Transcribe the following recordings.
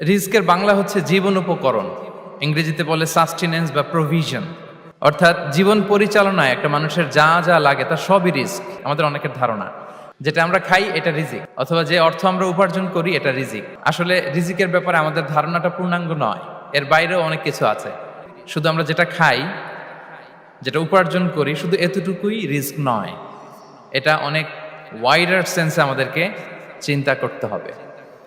রিস্কের বাংলা হচ্ছে জীবন উপকরণ। ইংরেজিতে বলে সাস্টেনেন্স বা প্রভিশন অর্থাৎ জীবন পরিচালনায় একটা মানুষের যা যা লাগে তা সবই রিস্ক আমাদের অনেকের ধারণা। যেটা আমরা খাই, এটা রিজিক। অথবা যে অর্থ আমরা উপার্জন করি, এটা রিজিক। আসলে রিজিকের ব্যাপারে আমাদের ধারণাটা পূর্ণাঙ্গ নয়। এর বাইরেও অনেক কিছু আছে। শুধু আমরা যেটা খাই, যেটা উপার্জন করি, শুধু এতটুকুই রিস্ক নয়। এটা অনেক ওয়াইডার সেন্সে আমাদেরকে চিন্তা করতে হবে।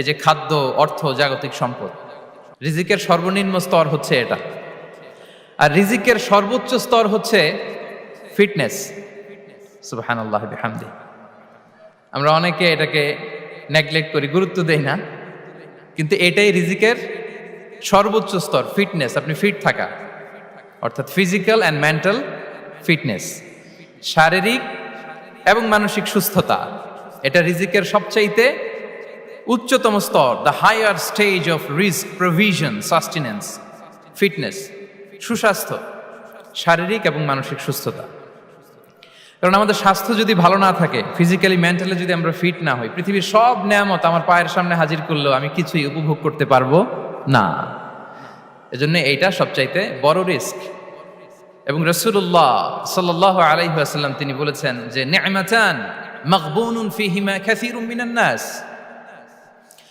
এই যে খাদ্য, অর্থ, জাগতিক সম্পদ। রিজিকের সর্বনিম্ন স্তর হচ্ছে এটা। আর রিজিকের সর্বোচ্চ স্তর হচ্ছে ফিটনেস। সুবাহান আল্লাহ বিহামদি। আমরা অনেকে এটাকে নেগলেক্ট করি, গুরুত্ব দেই না। কিন্তু এটাই রিজিকের সর্বোচ্চ স্তর, ফিটনেস। আপনি ফিট থাকা। অর্থাৎ ফিজিক্যাল অ্যান্ড মেন্টাল ফিটনেস। শারীরিক এবং মানসিক সুস্থতা। এটা রিজিকের সবচাইতে উচ্চতম স্তর the higher stage of rizq provision sustenance fitness সুস্বাস্থ্য, শারীরিক এবং মানসিক সুস্থতা। কারণ আমাদের স্বাস্থ্য যদি ভালো না থাকে ফিজিক্যালি মেন্টালি যদি আমরা ফিট না হই, পৃথিবীর সব নেয়ামত আমার পায়ের সামনে হাজির করলেও আমি কিছুই উপভোগ করতে পারব না। এজন্য এইটা সবচাইতে বড় রিস্ক এবং রসুল্লাহ সাল্লাহ আলাইহাসাল্লাম তিনি বলেছেন যে নেমাচান মকবুনুন ফিহিমা মিনান নাস।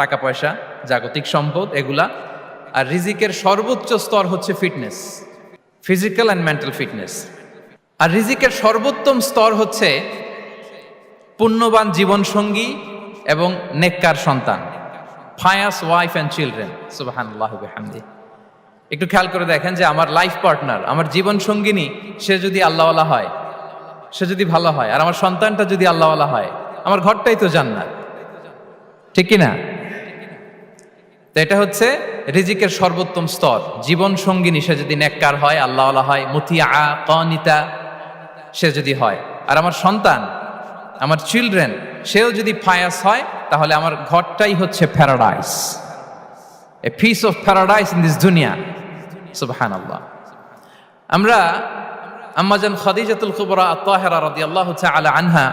টাকা পয়সা জাগতিক সম্পদ এগুলা, আর রিজিকের সর্বোচ্চ স্তর হচ্ছে fitness, physical and mental fitness. আর রিজিকের সর্বোত্তম স্তর হচ্ছে পুণ্যবান জীবন সঙ্গী এবং নেককার সন্তান ফায়াস ওয়াইফ অ্যান্ড চিলড্রেন সুবাহান একটু খেয়াল করে দেখেন যে আমার লাইফ পার্টনার আমার জীবন সঙ্গিনী সে যদি আল্লাহওয়ালা হয়, সে যদি ভালো হয়, আর আমার সন্তানটা যদি আল্লাহওয়ালা হয়, আমার ঘরটাই তো জান্নাত। ঠিক কিনা? তো এটা হচ্ছে রিজিকের সর্বোত্তম স্তর। জীবন সঙ্গিনী, সে যদি নেককার হয়, আল্লাহওয়ালা হয় মুতিয়া কনিতা, সে যদি হয়। আর আমার সন্তান, আমার চিলড্রেন, সেও যদি ফায়াস হয়, তাহলে আমার ঘরটাই হচ্ছে paradise a piece of paradise in this দুনিয়া সুবহান আল্লাহ আমরা আম্মাজান খাদিজাতুল কুবরা আত্মাহেরা রাদি আল্লাহ আলা আনহা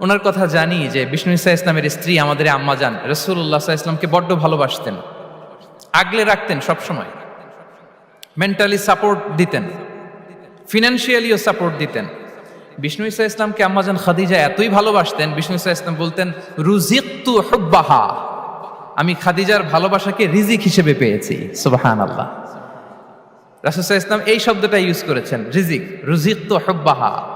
ওনার কথা জানি যে বিষ্ণু ইসা ইসলামের স্ত্রী আমাদের আম্মাজান রসুল্লাহ ইসলামকে বড্ড ভালোবাসতেন। আগলে রাখতেন সবসময়। মেন্টালি সাপোর্ট দিতেন। ফিনান্সিয়ালিও সাপোর্ট দিতেন। বিষ্ণু ইসা ইসলামকে আম্মাজান খাদিজা এতই ভালোবাসতেন, বিষ্ণু ইসা ইসলাম বলতেন রুজিকতু হুব্বাহা। আমি খাদিজার ভালোবাসাকে রিজিক হিসেবে পেয়েছি। সুবাহান আল্লাহ রাসুসা ইসলাম এই শব্দটা ইউজ করেছেন, রিজিক। রুজিক তো হব্বাহা।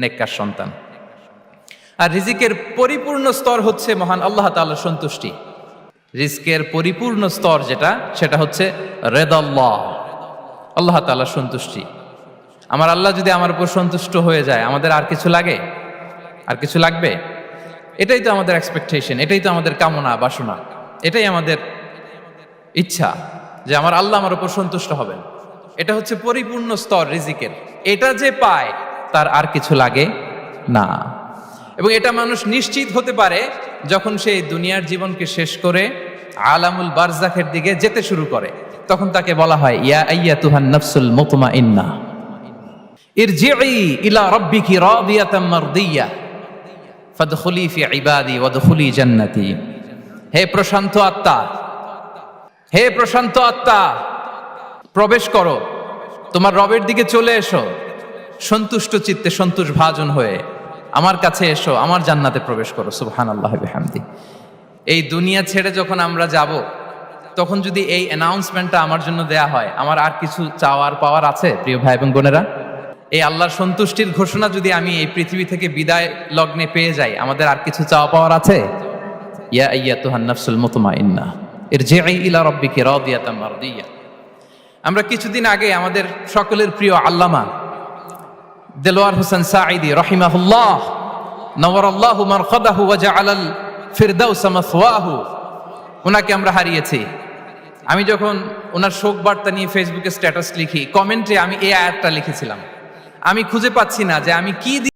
নেককার সন্তান। আর রিজিকের পরিপূর্ণ স্তর হচ্ছে মহান আল্লাহ তাল্লাহ সন্তুষ্টি। রিস্কের পরিপূর্ণ স্তর যেটা, সেটা হচ্ছে রেদাল্লাহ। আল্লাহ তাল্লাহ সন্তুষ্টি। আমার আল্লাহ যদি আমার উপর সন্তুষ্ট হয়ে যায়, আমাদের আর কিছু লাগে? আর কিছু লাগবে? এটাই তো আমাদের এক্সপেকটেশন এটাই তো আমাদের কামনা, বাসনা। এটাই আমাদের ইচ্ছা যে আমার আল্লাহ আমার উপর সন্তুষ্ট হবেন। এটা হচ্ছে পরিপূর্ণ স্তর রিজিকের। এটা যে পায় তার আর কিছু লাগে না। এবং এটা মানুষ নিশ্চিত হতে পারে যখন সে দুনিয়ার জীবনকে শেষ করে আলামুল বারজাখের দিকে যেতে শুরু করে। তখন তাকে বলা হয়, ইয়া আইয়া তুহান নফসুল মুতমা ইন্না ইরজিই ইলা রাব্বিকি রাদিয়াতাম মারদিয়া। ফাদখুলি ফি ইবাদি ওয়াদখুলি জান্নাতি। হে প্রশান্ত আত্মা, হে প্রশান্ত আত্মা, প্রবেশ করো। তোমার রবের দিকে চলে এসো। সন্তুষ্ট চিত্তে সন্তোষ ভাজন হয়ে আমার কাছে এসো, আমার জান্নাতে প্রবেশ করো। সুবহান আল্লাহ হামদি এই দুনিয়া ছেড়ে যখন আমরা যাব, তখন যদি এই অ্যানাউন্সমেন্টটা আমার জন্য দেয়া হয়, আমার আর কিছু চাওয়ার পাওয়ার আছে, প্রিয় ভাই এবং বোনেরা? এই আল্লাহর সন্তুষ্টির ঘোষণা যদি আমি এই পৃথিবী থেকে বিদায় লগ্নে পেয়ে যাই, আমাদের আর কিছু চাওয়া পাওয়ার আছে? ইয়া আইয়া তুহান নাফসুল এর যে ইলা রব্বিকে রাদিয়াতাম মারদিয়া। আমরা কিছুদিন আগে আমাদের সকলের প্রিয় আল্লামা দেলোয়ার হোসেন সাঈদি রহিমাহুল্লাহ। নওয়ারাল্লাহু মারখাদাহু ওয়া জাআলাল ফিরদাউস মাসওয়াহু। ওনাকে আমরা হারিয়েছি। আমি যখন ওনার শোক বার্তা নিয়ে ফেসবুকে স্ট্যাটাস লিখি, কমেন্টে আমি এই আয়াতটা লিখেছিলাম। আমি খুঁজে পাচ্ছি না যে আমি কি